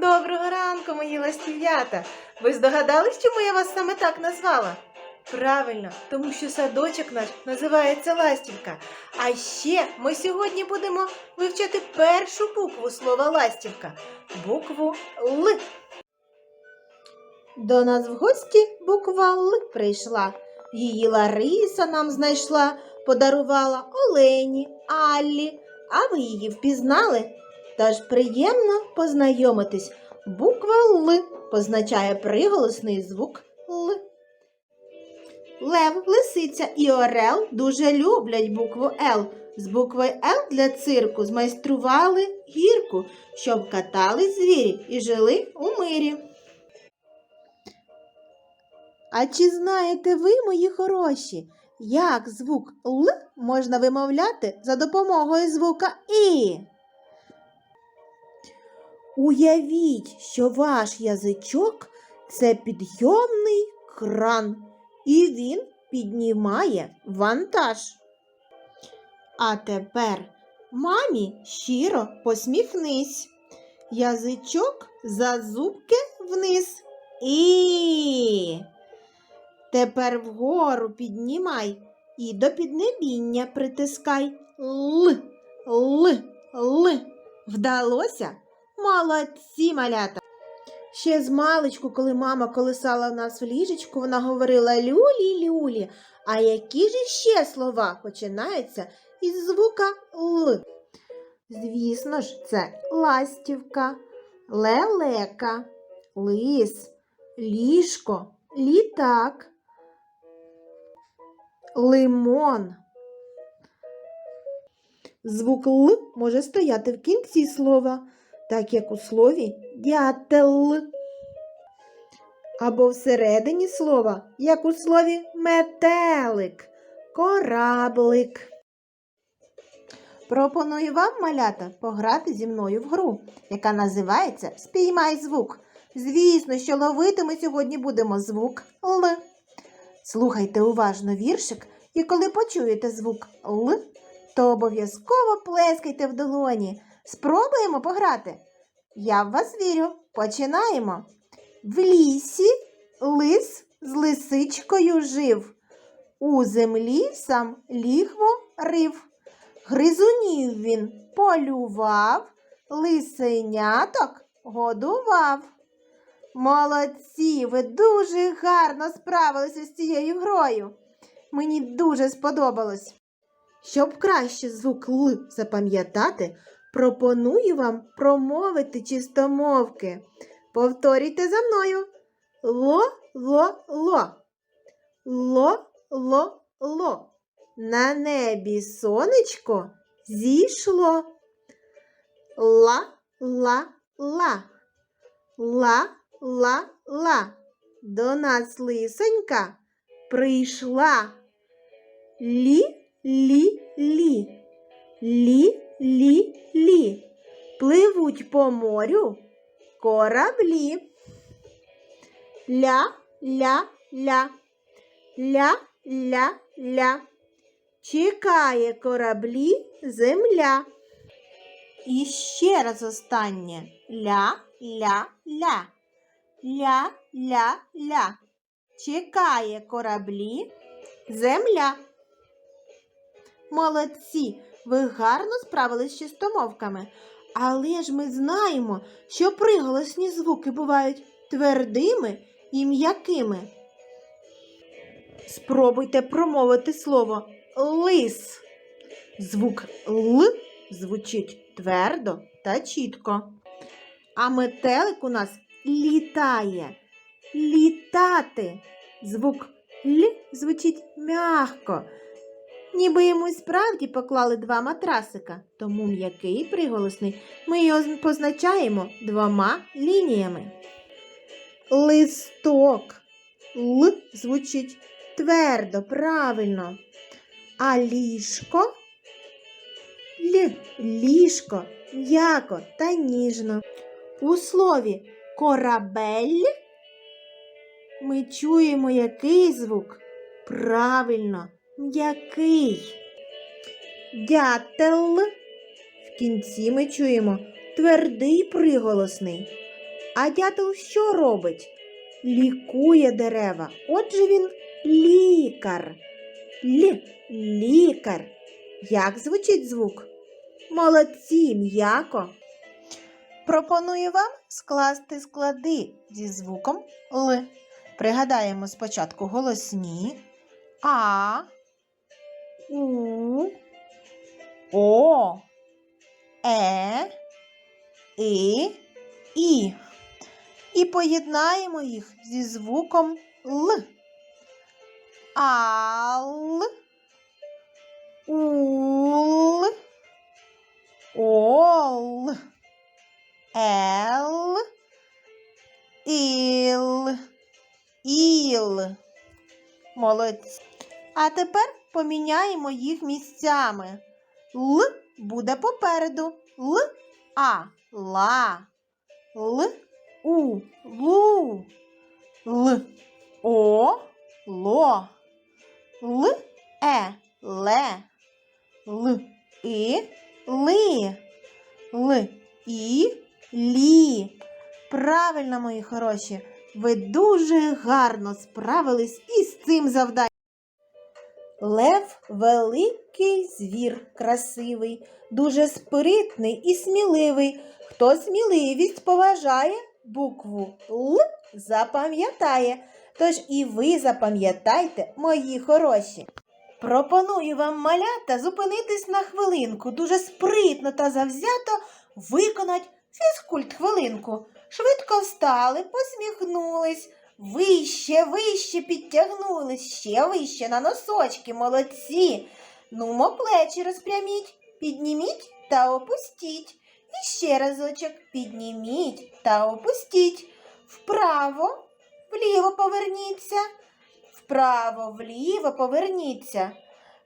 Доброго ранку, мої ластів'ята! Ви здогадались, чому я вас саме так назвала? Правильно, тому що садочок наш називається Ластівка. А ще ми сьогодні будемо вивчати першу букву слова ластівка букву Л. До нас в гості буква Л прийшла. Її Лариса нам знайшла, подарувала Олені, Аллі. А ви її впізнали? Тож приємно познайомитись. Буква Л позначає приголосний звук Л. Лев, лисиця і орел дуже люблять букву Л. З буквою Л для цирку змайстрували гірку, щоб катались звірі і жили у мирі. А чи знаєте ви, мої хороші, як звук Л можна вимовляти за допомогою звука І? Уявіть, що ваш язичок це підйомний кран, і він піднімає вантаж. А тепер мамі щиро посміхнись. Язичок за зубки вниз. І тепер вгору піднімай і до піднебіння притискай. Л, л, л. Вдалося? Молодці, малята. Ще з маличку, коли мама колисала нас в ліжечку, вона говорила люлі-люлі. А які ж ще слова починаються із звука Л? Звісно ж, це ластівка, лелека, лис, ліжко, літак, лимон. Звук Л може стояти в кінці слова, так як у слові дятел. Або всередині слова, як у слові метелик, кораблик. Пропоную вам, малята, пограти зі мною в гру, яка називається Спіймай звук. Звісно, що ловити ми сьогодні будемо звук Л. Слухайте уважно віршик, і коли почуєте звук Л, то обов'язково плескайте в долоні. Спробуємо пограти. Я в вас вірю. Починаємо. В лісі лис з лисичкою жив. У землі сам лігво рив. Гризунів він полював, лисеняток годував. Молодці, ви дуже гарно справилися з цією грою. Мені дуже сподобалось. Щоб краще звук Л запам'ятати, пропоную вам промовити чистомовки. Повторюйте за мною. Ло-ло-ло. Ло-ло-ло. На небі сонечко зійшло. Ла-ла-ла. Ла-ла-ла. До нас лисонька прийшла. Лі-лі-лі. Лі-лі-лі. Пливуть по морю кораблі. Ля-ля-ля. Ля-ля-ля. Чекає кораблі земля. І ще раз останнє. Ля-ля-ля. Ля-ля-ля. Чекає кораблі земля. Молодці, ви гарно справились з чистомовками. Але ж ми знаємо, що приголосні звуки бувають твердими і м'якими. Спробуйте промовити слово лис. Звук Л звучить твердо та чітко. А метелик у нас літає. Літати. Звук Л звучить м'ягко. Ніби йому й справді поклали два матрасика, тому м'який приголосний ми його позначаємо двома лініями. Листок. Л звучить твердо, правильно. А ліжко Л ліжко м'яко та ніжно. У слові корабель ми чуємо який звук? Правильно, м'який. Дятел. В кінці ми чуємо твердий приголосний. А дятел що робить? Лікує дерева. Отже він лікар. Л. Лікар. Як звучить звук? Молодці, м'яко. Пропоную вам скласти склади зі звуком Л. Пригадаємо спочатку голосні А, У, Е, І. І поєднаємо їх зі звуком Л. Ал, Ул, Ол, Ел, Іл, Іл. Молодці. А тепер поміняємо їх місцями. Л буде попереду. Л, А, ла. Л, У, лу. Л, О, ло. Л, Е, ле. Л, І, ли. Л, І, лі. Правильно, мої хороші, ви дуже гарно справились із цим завданням. Лев великий звір красивий, дуже спритний і сміливий. Хто сміливість поважає, букву Л запам'ятає. Тож і ви запам'ятайте, мої хороші. Пропоную вам, малята, зупинитись на хвилинку, дуже спритно та завзято виконати фізкульт хвилинку. Швидко встали, посміхнулись, вище, вище підтягнулись, ще вище на носочки, молодці. Нумо плечі розпряміть, підніміть та опустіть. І ще разочок підніміть та опустіть. Вправо, вліво поверніться, вправо, вліво поверніться.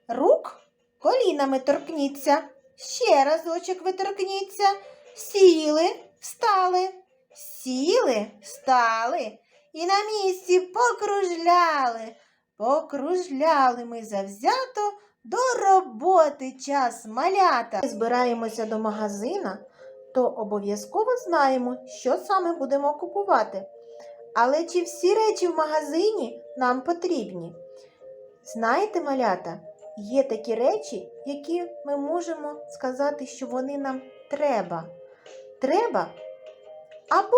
Рук колінами торкніться. Ще разочок ви торкніться. Сіли, встали, сіли, встали. І на місці покружляли. Покружляли ми завзято до роботи час малята. Ми збираємося до магазина, то обов'язково знаємо, що саме будемо купувати. Але чи всі речі в магазині нам потрібні? Знаєте, малята, є такі речі, які ми можемо сказати, що вони нам треба. Треба або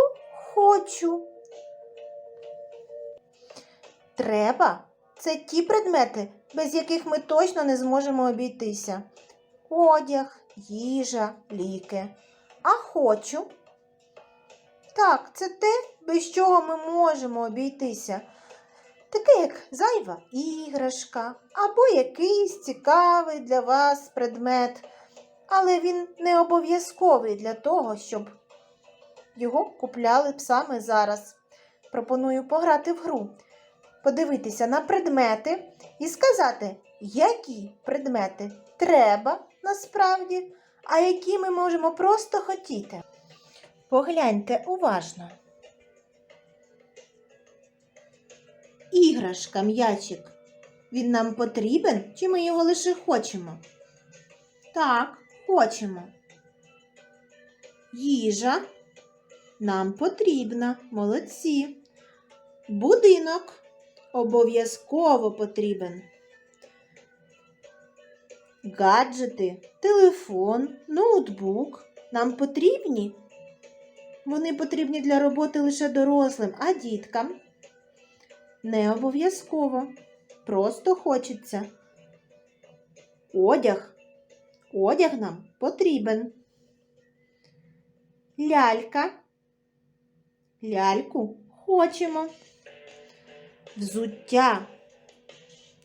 хочу. Треба це ті предмети, без яких ми точно не зможемо обійтися. Одяг, їжа, ліки. А хочу. Так, це те, без чого ми можемо обійтися. Таке, як зайва іграшка або якийсь цікавий для вас предмет. Але він не обов'язковий для того, щоб його купляли б саме зараз. Пропоную пограти в гру, подивитися на предмети і сказати, які предмети треба насправді, а які ми можемо просто хотіти. Погляньте уважно. Іграшка, м'ячик. Він нам потрібен, чи ми його лише хочемо? Так, хочемо. Їжа нам потрібна, молодці. Будинок обов'язково потрібен. Гаджети, телефон, ноутбук нам потрібні? Вони потрібні для роботи лише дорослим, а діткам не обов'язково. Просто хочеться. Одяг. Одяг нам потрібен. Лялька. Ляльку хочемо. Взуття.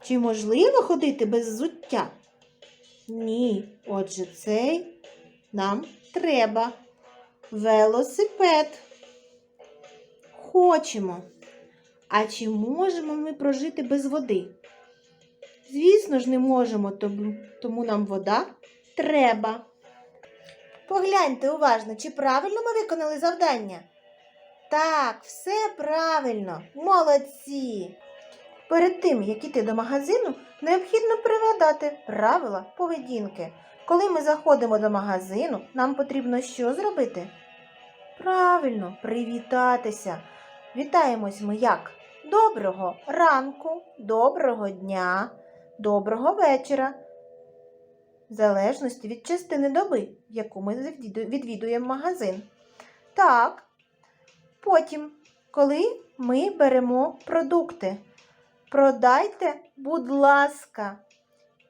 Чи можливо ходити без взуття? Ні. Отже, цей нам треба. Велосипед. Хочемо. А чи можемо ми прожити без води? Звісно ж, не можемо, тому, нам вода треба. Погляньте уважно, чи правильно ми виконали завдання? Так, все правильно, молодці. Перед тим, як іти до магазину, необхідно пригадати правила поведінки. Коли ми заходимо до магазину, нам потрібно що зробити? Правильно, привітатися. Вітаємось ми як? Доброго ранку, доброго дня, доброго вечора. В залежності від частини доби, в яку ми відвідуємо магазин. Так. Потім, коли ми беремо продукти, продайте, будь ласка,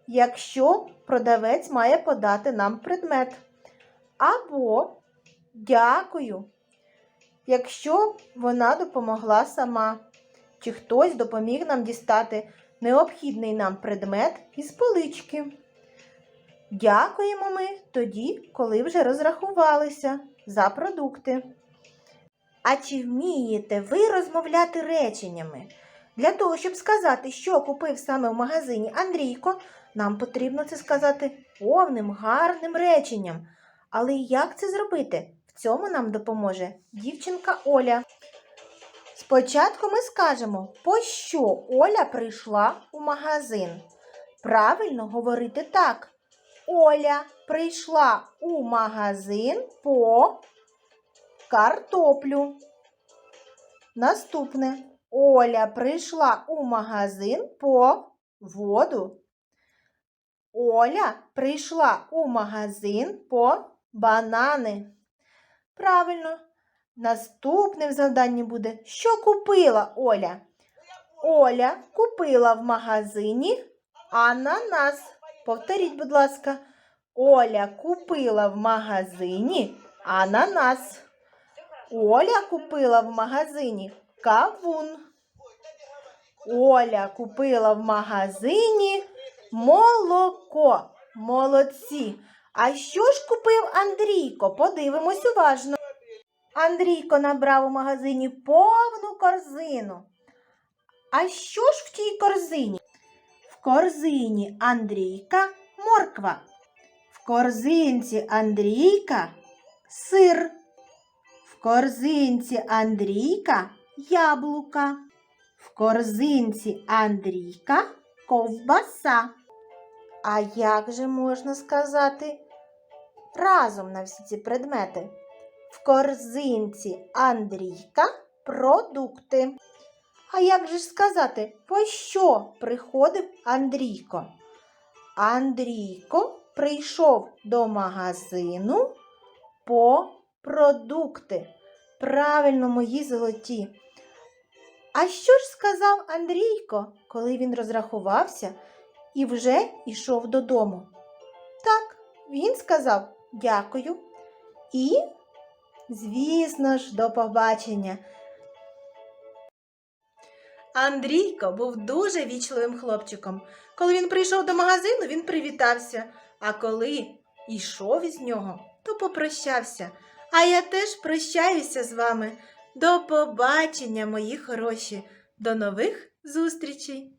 якщо продавець має подати нам предмет. Або дякую, якщо вона допомогла сама, чи хтось допоміг нам дістати необхідний нам предмет із полички. Дякуємо ми тоді, коли вже розрахувалися за продукти. А чи вмієте ви розмовляти реченнями? Для того, щоб сказати, що купив саме в магазині Андрійко, нам потрібно це сказати повним, гарним реченням. Але як це зробити? В цьому нам допоможе дівчинка Оля. Спочатку ми скажемо, по що Оля прийшла у магазин. Правильно говорити так. Оля прийшла у магазин по картоплю. Наступне. Оля прийшла у магазин по воду. Оля прийшла у магазин по банани. Правильно. Наступним завданням буде, що купила Оля? Оля купила в магазині ананас. Повторіть, будь ласка. Оля купила в магазині ананас. Оля купила в магазині кавун. Оля купила в магазині молоко. Молодці. А що ж купив Андрійко? Подивимось уважно. Андрійко набрав у магазині повну корзину. А що ж в тій корзині? В корзині Андрійка морква. В корзинці Андрійка сир. В корзинці Андрійка яблука. В корзинці Андрійка ковбаса. А як же можна сказати разом на всі ці предмети? В корзинці Андрійка продукти. А як же сказати, по що приходив Андрійко? Андрійко прийшов до магазину по продукти. Правильно, мої золоті. А що ж сказав Андрійко, коли він розрахувався і вже йшов додому? Так, він сказав дякую і, звісно ж, до побачення. Андрійко був дуже вічливим хлопчиком. Коли він прийшов до магазину, він привітався, а коли йшов із нього, то попрощався. А я теж прощаюся з вами. До побачення, мої хороші, до нових зустрічей!